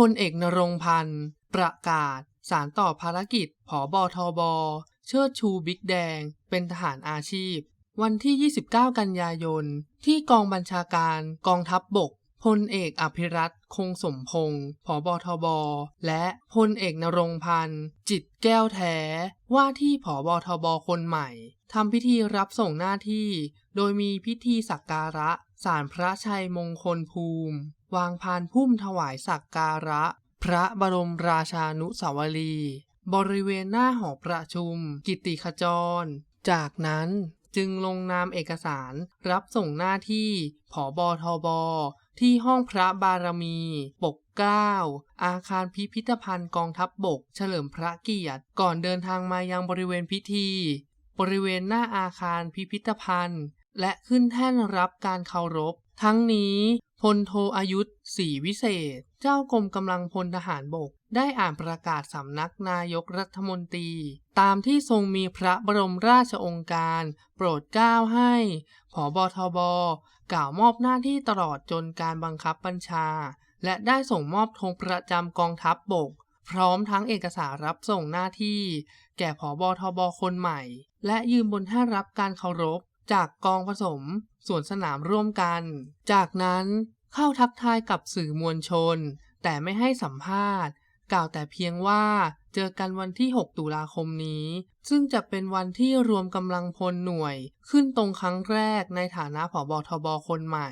พลเอกนรงพันธ์ ประกาศ สารต่อภารกิจผอบอทบเชิดชูบิ๊กแดง เป็นทหารอาชีพ วันที่ 29 กันยายน ที่กองบัญชาการกองทัพบบกพลเอกอภิรัตคงสมพงศ์ผอบอทบ และพลเอกนรงพันธ์ จิตแก้วแท้ ว่าที่ผอบอทบ คนใหม่ทำพิธีรับส่งหน้าที่ โดยมีพิธีสักการะสารพระชัยมงคลภูมิ วางพานพุ่มถวายสักการะ พระบรมราชานุสาวรี บริเวณหน้าหอประชุม กิติขจร จากนั้นจึงลงนามเอกสารรับส่งหน้าที่ผอบอทบที่ห้องพระบารมี ปกเกล้า อาคารพิพิธภัณฑ์กองทัพบบก เฉลิมพระเกียรติ ก่อนเดินทางมายังบริเวณพิธี บริเวณหน้าอาคารพิพิธภัณฑ์ และขึ้นแท่นรับการเคารพ ทั้งนี้พลโทอายุศรีวิเศษ เจ้ากรมกำลังพลทหารบก ได้อ่านประกาศสำนักนายกรัฐมนตรี ตามที่ทรงมีพระบรมราชองค์การ โปรดเกล้าให้ผอบอทบกล่าวมอบหน้าที่ตลอดจนการบังคับบัญชา และได้ส่งมอบธงประจำกองทัพบบก พร้อมทั้งเอกสารรับส่งหน้าที่ แก่ผอบอทบคนใหม่ และยืนบนท่นรับการเคารพ จากกองผสมส่วนสนามร่วมกัน จากนั้นเข้าทักทายกับสื่อมวลชน แต่ไม่ให้สัมภาษณ์ กล่าวแต่เพียงว่าเจอกันวันที่ 6 ตุลาคมนี้ ซึ่งจะเป็นวันที่รวมกำลังพลหน่วย ขึ้นตรงครั้งแรกในฐานะผบทบคนใหม่